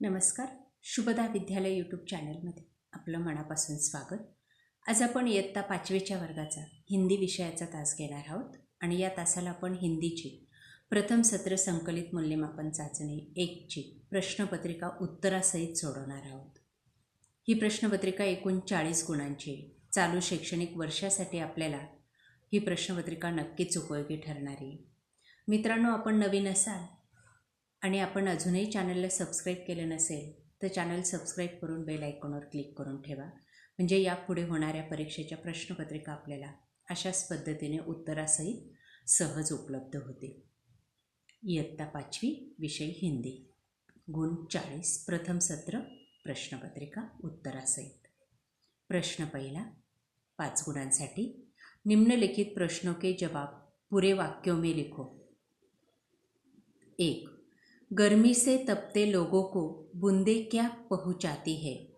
नमस्कार. शुभदा विद्यालय यूट्यूब चॅनलमध्ये आपलं मनापासून स्वागत. आज आपण इयत्ता पाचवीच्या वर्गाचा हिंदी विषयाचा तास घेणार आहोत आणि या तासाला आपण हिंदीची प्रथम सत्र संकलित मूल्यमापन चाचणी एकची प्रश्नपत्रिका उत्तरासहित सोडवणार आहोत. ही प्रश्नपत्रिका एकूण चाळीस गुणांची चालू शैक्षणिक वर्षासाठी आपल्याला ही प्रश्नपत्रिका नक्कीच उपयोगी ठरणारी मित्रांनो आपण नवीन असाल आणि आपण अजूनही चॅनलला सबस्क्राईब केलं नसेल तर चॅनल सबस्क्राईब करून बेल आयकॉनवर क्लिक करून ठेवा. म्हणजे यापुढे होणाऱ्या परीक्षेच्या प्रश्नपत्रिका आपल्याला अशाच पद्धतीने उत्तरासहित सहज उपलब्ध होतील. इयत्ता पाचवी विषय हिंदी. गुण चाळीस प्रथम सत्र प्रश्नपत्रिका उत्तरासहित. प्रश्न पहिला पाच गुणांसाठी निम्नलिखित प्रश्नों के जवाब पूरे वाक्यों में लिखो. एक गर्मी से तपते लोगों को बूंदे क्या पहुंचाती है?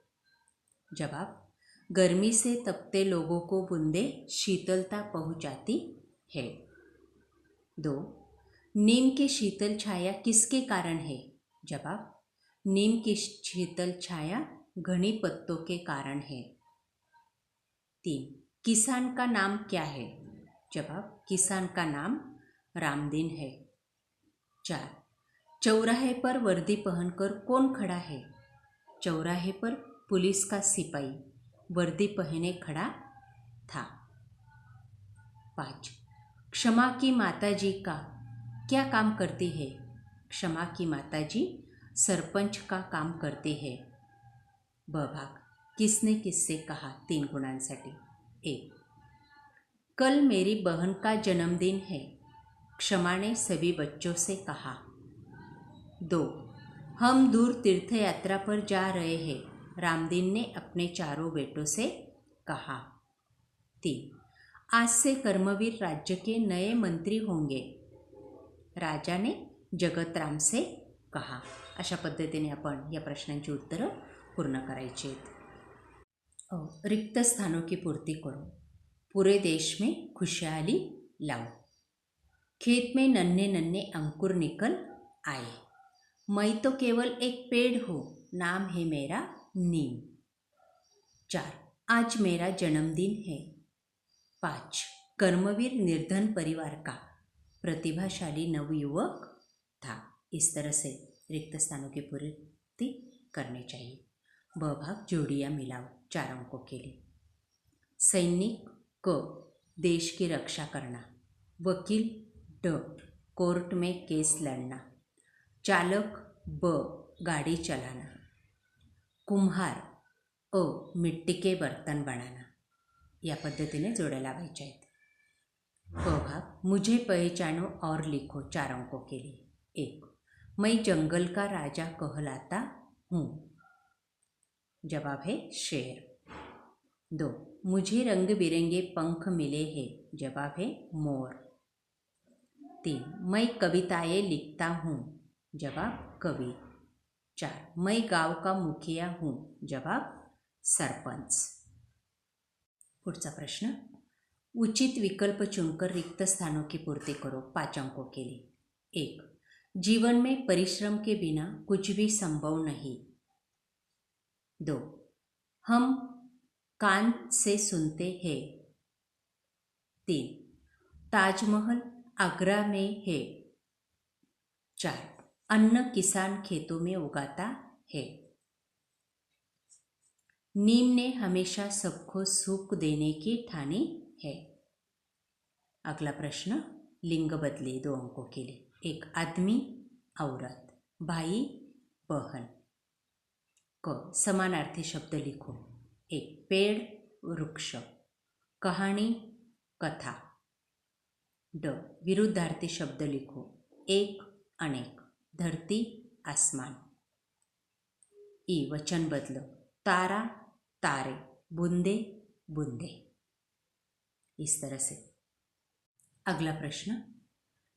जवाब, गर्मी से तपते लोगों को बूंदे शीतलता पहुंचाती है। दो, नीम की शीतल छाया किसके कारण है? जवाब, नीम की शीतल छाया घनी पत्तों के कारण है। तीन, किसान का नाम क्या है? जवाब, किसान का नाम रामदीन है। चार चौराहे पर वर्दी पहनकर कौन खड़ा है? चौराहे पर पुलिस का सिपाही, वर्दी पहने खड़ा था। पाँच, क्षमा की माता जी का क्या काम करती है? क्षमा की माता जी सरपंच का काम करती है। ब भाग, किसने किससे कहा तीन गुणांसाठी? एक कल मेरी बहन का जन्मदिन है, क्षमा ने सभी बच्चों से कहा। दो। हम दूर तीर्थ यात्रा पर जा रहे हैं रामदीन ने अपने चारों बेटों से कहा। तीन। आज से कर्मवीर राज्य के नए मंत्री होंगे राजा ने जगतराम से कहा। अशा पद्धतीने आपण या प्रश्नांची उत्तरं पूर्ण अ, रिक्त स्थानों की पूर्ति करो पूरे देश में खुशहाली लाओ खेत में नन्हे नन्हे अंकुर निकल आए। मैं तो केवल एक पेड़ हूँ, नाम है मेरा नीम। चार, आज मेरा जन्मदिन है। पाँच, कर्मवीर निर्धन परिवार का प्रतिभाशाली नवयुवक था। इस तरह से रिक्त स्थानों की पूर्ति करनी चाहिए। ब भाग जोड़ियाँ मिलाओ चार अंकों के लिए। सैनिक क देश की रक्षा करना। वकील ड कोर्ट में केस लड़ना। चालक ब, गाड़ी चलाना. कुम्हार अ मिट्टी के बर्तन बनाना. या पद्धतीने जोड्या लावायच्या आहेत. क भाग, मुझे पहचानो और लिखो चार अंकों के लिए. एक, मैं जंगल का राजा कहलाता हूँ. जवाब है शेर. दो, मुझे रंग बिरंगे पंख मिले हैं. जवाब है मोर. तीन, मैं कविताएँ लिखता हूँ. जवाब कवि। चार, मैं गाँव का मुखिया हूँ, जवाब सरपंच। पुढचा प्रश्न, उचित विकल्प चुनकर रिक्त स्थानों की पूर्ति करो पाँच अंकों के लिए। एक, जीवन में परिश्रम के बिना कुछ भी संभव नहीं। दो, हम कान से सुनते हैं। तीन, ताजमहल आगरा में है। चार अन्न किसान खेतों में उगाता है। नीम ने हमेशा सबको सुख देने की ठानी है। अगला प्रश्न, लिंग बदले दो अंकों के लिए। एक आदमी, औरत। भाई, बहन। क, समानार्थी शब्द लिखो। एक, पेड़, वृक्ष। कहानी, कथा। ड, विरुद्धार्थी शब्द लिखो। एक, अनेक। धरती, आसमान. ई वचन बदलो. तारा, तारे. बूंदे बूंदे. इस तरह से. अगला प्रश्न.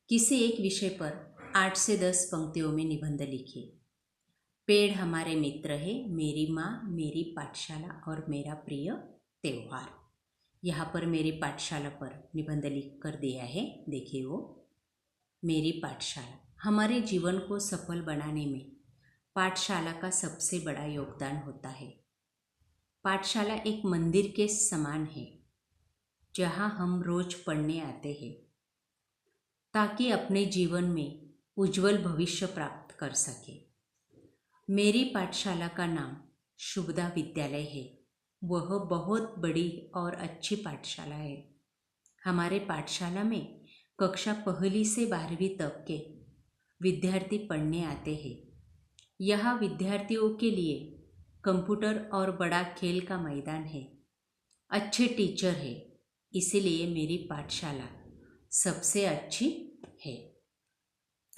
किसी एक विषय पर आठ से दस पंक्तियों में निबंध लिखिए? पेड़ हमारे मित्र है, मेरी माँ, मेरी पाठशाला और मेरा प्रिय त्यौहार. यहाँ पर मेरी पाठशाला पर निबंध लिख कर दिया है, देखिए वो. मेरी पाठशाला. हमारे जीवन को सफल बनाने में पाठशाला का सबसे बड़ा योगदान होता है। पाठशाला एक मंदिर के समान है, जहाँ हम रोज पढ़ने आते हैं, ताकि अपने जीवन में उज्जवल भविष्य प्राप्त कर सके। मेरी पाठशाला का नाम शुभदा विद्यालय है। वह बहुत बड़ी और अच्छी पाठशाला है। हमारे पाठशाला में कक्षा पहली से बारहवीं तक के विद्यार्थी पढ़ने आते हैं। यहाँ विद्यार्थियों के लिए कंप्यूटर और बड़ा खेल का मैदान है। अच्छे टीचर है, इसीलिए मेरी पाठशाला सबसे अच्छी है।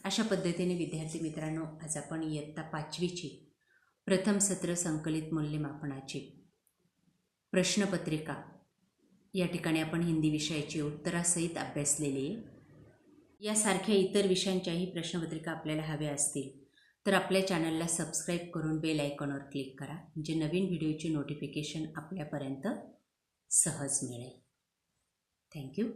अशा पद्धतीने विद्यार्थी मित्रांनो, आज आपण इयत्ता पाचवीची प्रथम सत्र संकलित मूल्यमापनाची प्रश्नपत्रिका. या ठिकाणी हिंदी विषयाची उत्तरासहित अभ्यासलेली आहे यासारख्या इतर विषयांच्याही प्रश्नपत्रिका आपल्याला हव्या असतील तर आपल्या चॅनलला सबस्क्राईब करून बेल आयकॉनवर क्लिक करा म्हणजे नवीन व्हिडिओची नोटिफिकेशन आपल्यापर्यंत सहज मिळेल. थँक्यू.